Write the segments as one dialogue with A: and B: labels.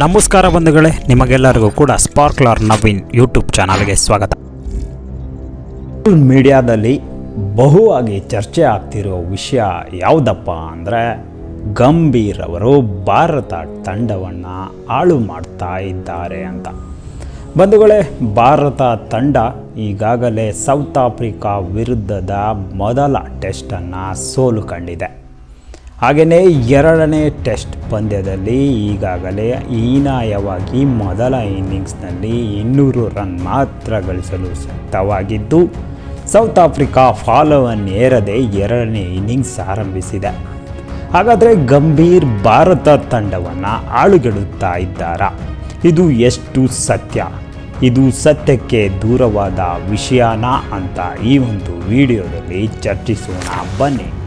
A: ನಮಸ್ಕಾರ ಬಂಧುಗಳೇ, ನಿಮಗೆಲ್ಲರಿಗೂ ಕೂಡ ಸ್ಪಾರ್ಕ್ಲರ್ ನವೀನ್ ಯೂಟ್ಯೂಬ್ ಚಾನಲ್ಗೆ ಸ್ವಾಗತ. ಮೀಡಿಯಾದಲ್ಲಿ ಬಹುವಾಗಿ ಚರ್ಚೆ ಆಗ್ತಿರೋ ವಿಷಯ ಯಾವುದಪ್ಪ ಅಂದರೆ ಗಂಭೀರ್ ಅವರು ಭಾರತ ತಂಡವನ್ನು ಹಾಳು ಮಾಡ್ತಾ ಇದ್ದಾರೆ ಅಂತ. ಬಂಧುಗಳೇ, ಭಾರತ ತಂಡ ಈಗಾಗಲೇ ಸೌತ್ ಆಫ್ರಿಕಾ ವಿರುದ್ಧದ ಮೊದಲ ಟೆಸ್ಟನ್ನು ಸೋಲು ಕಂಡಿದೆ ಹಾಗೆಯೇ ಎರಡನೇ ಟೆಸ್ಟ್ ಪಂದ್ಯದಲ್ಲಿ ಈಗಾಗಲೇ ಹೀನಾಯವಾಗಿ ಮೊದಲ ಇನ್ನಿಂಗ್ಸ್ನಲ್ಲಿ ಇನ್ನೂರು ರನ್ ಮಾತ್ರ ಗಳಿಸಲು ಶಕ್ತವಾಗಿದ್ದು ಸೌತ್ ಆಫ್ರಿಕಾ ಫಾಲೋವನ್ನೇರದೆ ಎರಡನೇ ಇನ್ನಿಂಗ್ಸ್ ಆರಂಭಿಸಿದೆ. ಹಾಗಾದರೆ ಗಂಭೀರ್ ಭಾರತ ತಂಡವನ್ನು ಆಳುಗೆಡುತ್ತಾ ಇದ್ದಾರಾ? ಇದು ಎಷ್ಟು ಸತ್ಯ? ಇದು ಸತ್ಯಕ್ಕೆ ದೂರವಾದ ವಿಷಯನಾ ಅಂತ ಈ ಒಂದು ವಿಡಿಯೋದಲ್ಲಿ ಚರ್ಚಿಸೋಣ. ಬನ್ನಿ.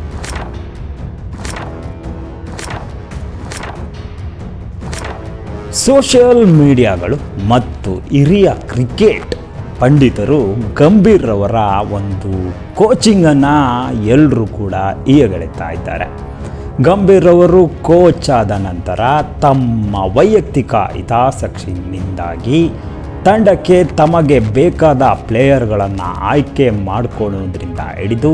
A: ಸೋಷಿಯಲ್ ಮೀಡಿಯಾಗಳು ಮತ್ತು ಹಿರಿಯ ಕ್ರಿಕೆಟ್ ಪಂಡಿತರು ಗಂಭೀರ್ರವರ ಒಂದು ಕೋಚಿಂಗನ್ನು ಎಲ್ಲರೂ ಕೂಡ ಈಗಳಿತಾ ಇದ್ದಾರೆ. ಗಂಭೀರ್ರವರು ಕೋಚ್ ಆದ ನಂತರ ತಮ್ಮ ವೈಯಕ್ತಿಕ ಹಿತಾಸಕ್ತಿಯಿಂದಾಗಿ ತಂಡಕ್ಕೆ ತಮಗೆ ಬೇಕಾದ ಪ್ಲೇಯರ್ಗಳನ್ನು ಆಯ್ಕೆ ಮಾಡಿಕೊಳ್ಳೋದ್ರಿಂದ ಹಿಡಿದು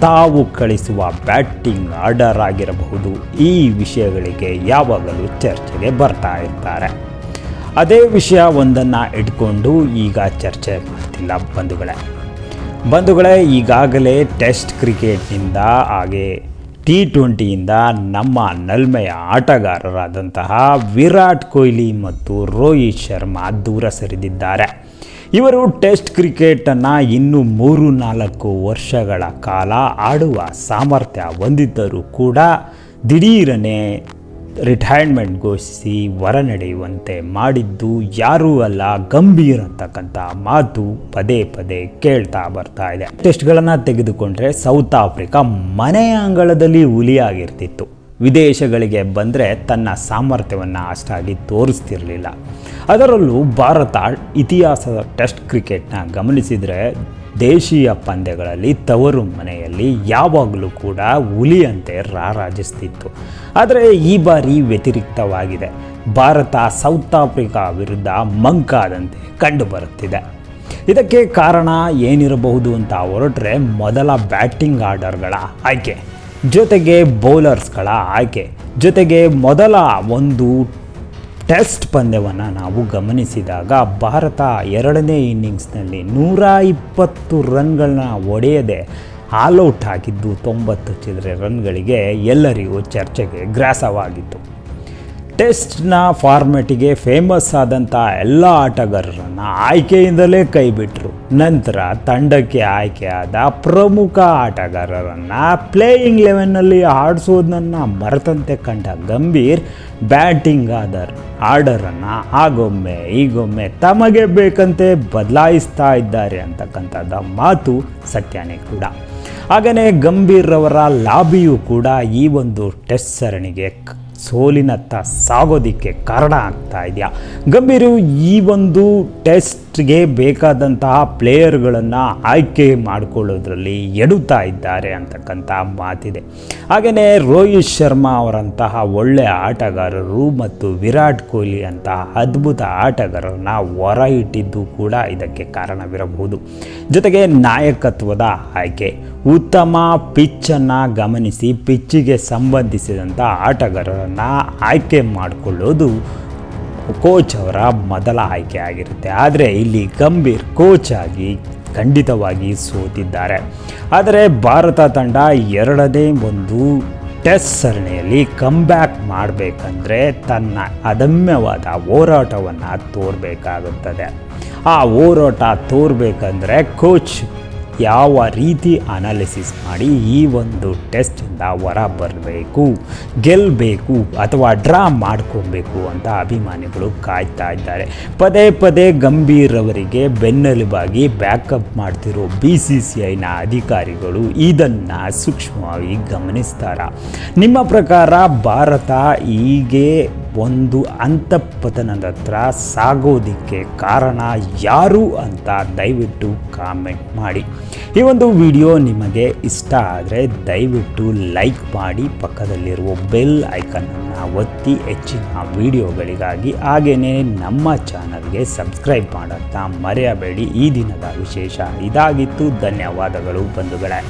A: ತಾವು ಕಳಿಸುವ ಬ್ಯಾಟಿಂಗ್ ಆರ್ಡರ್ ಆಗಿರಬಹುದು. ಈ ವಿಷಯಗಳಿಗೆ ಯಾವಾಗಲೂ ಚರ್ಚೆಗೆ ಬರ್ತಾ ಇರ್ತಾರೆ. ಅದೇ ವಿಷಯ ಒಂದನ್ನು ಇಟ್ಕೊಂಡು ಈಗ ಚರ್ಚೆ ಮಾಡ್ತಿಲ್ಲ ಬಂಧುಗಳೇ. ಬಂಧುಗಳೇ, ಈಗಾಗಲೇ ಟೆಸ್ಟ್ ಕ್ರಿಕೆಟ್ನಿಂದ, ಹಾಗೆ ಟಿ ಟ್ವೆಂಟಿಯಿಂದ ನಮ್ಮ ನಲ್ಮೆಯ ಆಟಗಾರರಾದಂತಹ ವಿರಾಟ್ ಕೊಹ್ಲಿ ಮತ್ತು ರೋಹಿತ್ ಶರ್ಮಾ ದೂರ ಸರಿದಿದ್ದಾರೆ. ಇವರು ಟೆಸ್ಟ್ ಕ್ರಿಕೆಟನ್ನು ಇನ್ನು ಮೂರು ನಾಲ್ಕು ವರ್ಷಗಳ ಕಾಲ ಆಡುವ ಸಾಮರ್ಥ್ಯ ಹೊಂದಿದ್ದರೂ ಕೂಡ ದಿಢೀರನೆ ರಿಟೈರ್ಮೆಂಟ್ ಘೋಷಿಸಿ ಹೊರ ನಡೆಯುವಂತೆ ಮಾಡಿದ್ದು ಯಾರೂ ಅಲ್ಲ, ಗಂಭೀರ್ ಅಂತಕ್ಕಂಥ ಮಾತು ಪದೇ ಪದೇ ಕೇಳ್ತಾ ಬರ್ತಾ ಇದೆ. ಟೆಸ್ಟ್ಗಳನ್ನು ತೆಗೆದುಕೊಂಡ್ರೆ ಸೌತ್ ಆಫ್ರಿಕಾ ಮನೆಯ ಅಂಗಳದಲ್ಲಿ ಹುಲಿಯಾಗಿರ್ತಿತ್ತು. ವಿದೇಶಗಳಿಗೆ ಬಂದರೆ ತನ್ನ ಸಾಮರ್ಥ್ಯವನ್ನು ಅಷ್ಟಾಗಿ ತೋರಿಸ್ತಿರಲಿಲ್ಲ. ಅದರಲ್ಲೂ ಭಾರತ ಇತಿಹಾಸದ ಟೆಸ್ಟ್ ಕ್ರಿಕೆಟ್ನ ಗಮನಿಸಿದರೆ ದೇಶೀಯ ಪಂದ್ಯಗಳಲ್ಲಿ ತವರು ಮನೆಯಲ್ಲಿ ಯಾವಾಗಲೂ ಕೂಡ ಹುಲಿಯಂತೆ ರಾರಾಜಿಸ್ತಿತ್ತು. ಆದರೆ ಈ ಬಾರಿ ವ್ಯತಿರಿಕ್ತವಾಗಿದೆ. ಭಾರತ ಸೌತ್ ಆಫ್ರಿಕಾ ವಿರುದ್ಧ ಮಂಕಾದಂತೆ ಕಂಡುಬರುತ್ತಿದೆ. ಇದಕ್ಕೆ ಕಾರಣ ಏನಿರಬಹುದು ಅಂತ ಹೊರಟ್ರೆ ಮೊದಲ ಬ್ಯಾಟಿಂಗ್ ಆರ್ಡರ್ಗಳ ಆಯ್ಕೆ, ಜೊತೆಗೆ ಬೌಲರ್ಸ್ಗಳ ಆಯ್ಕೆ, ಜೊತೆಗೆ ಮೊದಲ ಒಂದು ಟೆಸ್ಟ್ ಪಂದ್ಯವನ್ನು ನಾವು ಗಮನಿಸಿದಾಗ ಭಾರತ ಎರಡನೇ ಇನ್ನಿಂಗ್ಸ್ನಲ್ಲಿ ನೂರ ಇಪ್ಪತ್ತು ರನ್ಗಳನ್ನ ಹೊಡೆಯದೆ ಆಲ್ಔಟ್ ಆಗಿದ್ದು ತೊಂಬತ್ತು ಚಿದ್ರೆ ರನ್ಗಳಿಗೆ ಎಲ್ಲರಿಗೂ ಚರ್ಚೆಗೆ ಗ್ರಾಸವಾಗಿತ್ತು. ಟೆಸ್ಟ್ನ ಫಾರ್ಮೆಟಿಗೆ ಫೇಮಸ್ ಆದಂಥ ಎಲ್ಲ ಆಟಗಾರರನ್ನು ಆಯ್ಕೆಯಿಂದಲೇ ಕೈಬಿಟ್ರು. ನಂತರ ತಂಡಕ್ಕೆ ಆಯ್ಕೆಯಾದ ಪ್ರಮುಖ ಆಟಗಾರರನ್ನು ಪ್ಲೇಯಿಂಗ್ ಲೆವೆನ್ನಲ್ಲಿ ಆಡಿಸೋದನ್ನು ಮರೆತಂತೆ ಕಂಡ ಗಂಭೀರ್ ಬ್ಯಾಟಿಂಗ್ ಆದರ್. ಆರ್ಡರನ್ನು ಆಗೊಮ್ಮೆ ಈಗೊಮ್ಮೆ ತಮಗೆ ಬೇಕಂತೆ ಬದಲಾಯಿಸ್ತಾ ಇದ್ದಾರೆ ಅಂತಕ್ಕಂಥದ್ದು ಮಾತು ಸತ್ಯನೇ ಕೂಡ. ಹಾಗೆಯೇ ಗಂಭೀರ್ರವರ ಲಾಬಿಯು ಕೂಡ ಈ ಒಂದು ಟೆಸ್ಟ್ ಸರಣಿಗೆ ಸೋಲಿನತ್ತ ಸಾಗೋದಕ್ಕೆ ಕಾರಣ ಆಗ್ತಾ ಇದೆಯಾ? ಗಂಭೀರು, ಈ ಒಂದು ಟೆಸ್ಟ್ಗೆ ಬೇಕಾದಂತಹ ಪ್ಲೇಯರ್ಗಳನ್ನು ಆಯ್ಕೆ ಮಾಡಿಕೊಳ್ಳೋದ್ರಲ್ಲಿ ಎಡುತ್ತಾ ಇದ್ದಾರೆ ಅಂತಕ್ಕಂಥ ಮಾತಿದೆ. ಹಾಗೆಯೇ ರೋಹಿತ್ ಶರ್ಮಾ ಅವರಂತಹ ಒಳ್ಳೆಯ ಆಟಗಾರರು ಮತ್ತು ವಿರಾಟ್ ಕೊಹ್ಲಿ ಅಂತಹ ಅದ್ಭುತ ಆಟಗಾರರನ್ನು ಹೊರ ಇಟ್ಟಿದ್ದು ಕೂಡ ಇದಕ್ಕೆ ಕಾರಣವಿರಬಹುದು. ಜೊತೆಗೆ ನಾಯಕತ್ವದ ಆಯ್ಕೆ. ಉತ್ತಮ ಪಿಚ್ಚನ್ನು ಗಮನಿಸಿ ಪಿಚ್ಚಿಗೆ ಸಂಬಂಧಿಸಿದಂಥ ಆಟಗಾರರನ್ನು ಆಯ್ಕೆ ಮಾಡಿಕೊಳ್ಳೋದು ಕೋಚ್ ಅವರ ಮೊದಲ ಆಯ್ಕೆ ಆಗಿರುತ್ತೆ. ಆದರೆ ಇಲ್ಲಿ ಗಂಭೀರ್ ಕೋಚ್ ಆಗಿ ಖಂಡಿತವಾಗಿ ಸೋತಿದ್ದಾರೆ. ಆದರೆ ಭಾರತ ತಂಡ ಎರಡನೇ ಒಂದು ಟೆಸ್ಟ್ ಸರಣಿಯಲ್ಲಿ ಕಮ್ಬ್ಯಾಕ್ ಮಾಡಬೇಕಂದ್ರೆ ತನ್ನ ಅದಮ್ಯವಾದ ಹೋರಾಟವನ್ನು ತೋರಬೇಕಾಗುತ್ತದೆ. ಆ ಹೋರಾಟ ತೋರಬೇಕಂದ್ರೆ ಕೋಚ್ ಯಾವ ರೀತಿ ಅನಾಲಿಸಿಸ್ ಮಾಡಿ ಈ ಒಂದು ಟೆಸ್ಟಿಂದ ಹೊರ ಬರಬೇಕು ಗೆಲ್ಲಬೇಕು ಅಥವಾ ಡ್ರಾ ಮಾಡ್ಕೊಬೇಕು ಅಂತ ಅಭಿಮಾನಿಗಳು ಕಾಯ್ತಾ ಇದ್ದಾರೆ. ಪದೇ ಪದೇ ಗಂಭೀರ್ ಅವರಿಗೆ ಬೆನ್ನೆಲುಬಾಗಿ ಬ್ಯಾಕಪ್ ಮಾಡ್ತಿರೋ ಬಿ ಸಿ ಸಿ ಐನ ಅಧಿಕಾರಿಗಳು ಇದನ್ನು ಸೂಕ್ಷ್ಮವಾಗಿ ಗಮನಿಸ್ತಾರ? ನಿಮ್ಮ ಪ್ರಕಾರ ಭಾರತ ಹೀಗೆ ಒಂದು ಅಂತಃಪತನದ ಹತ್ರ ಸಾಗೋದಿಕ್ಕೆ ಕಾರಣ ಯಾರು ಅಂತ ದಯವಿಟ್ಟು ಕಾಮೆಂಟ್ ಮಾಡಿ. ಈ ಒಂದು ವಿಡಿಯೋ ನಿಮಗೆ ಇಷ್ಟ ಆದರೆ ದಯವಿಟ್ಟು ಲೈಕ್ ಮಾಡಿ, ಪಕ್ಕದಲ್ಲಿರುವ ಬೆಲ್ ಐಕನನ್ನು ಒತ್ತಿ ಹೆಚ್ಚಿನ ವಿಡಿಯೋಗಳಿಗಾಗಿ ಹಾಗೆಯೇ ನಮ್ಮ ಚಾನಲ್ಗೆ ಸಬ್ಸ್ಕ್ರೈಬ್ ಮಾಡುತ್ತಾ ಮರೆಯಬೇಡಿ. ಈ ದಿನದ ವಿಶೇಷ ಇದಾಗಿತ್ತು. ಧನ್ಯವಾದಗಳು ಬಂಧುಗಳೇ.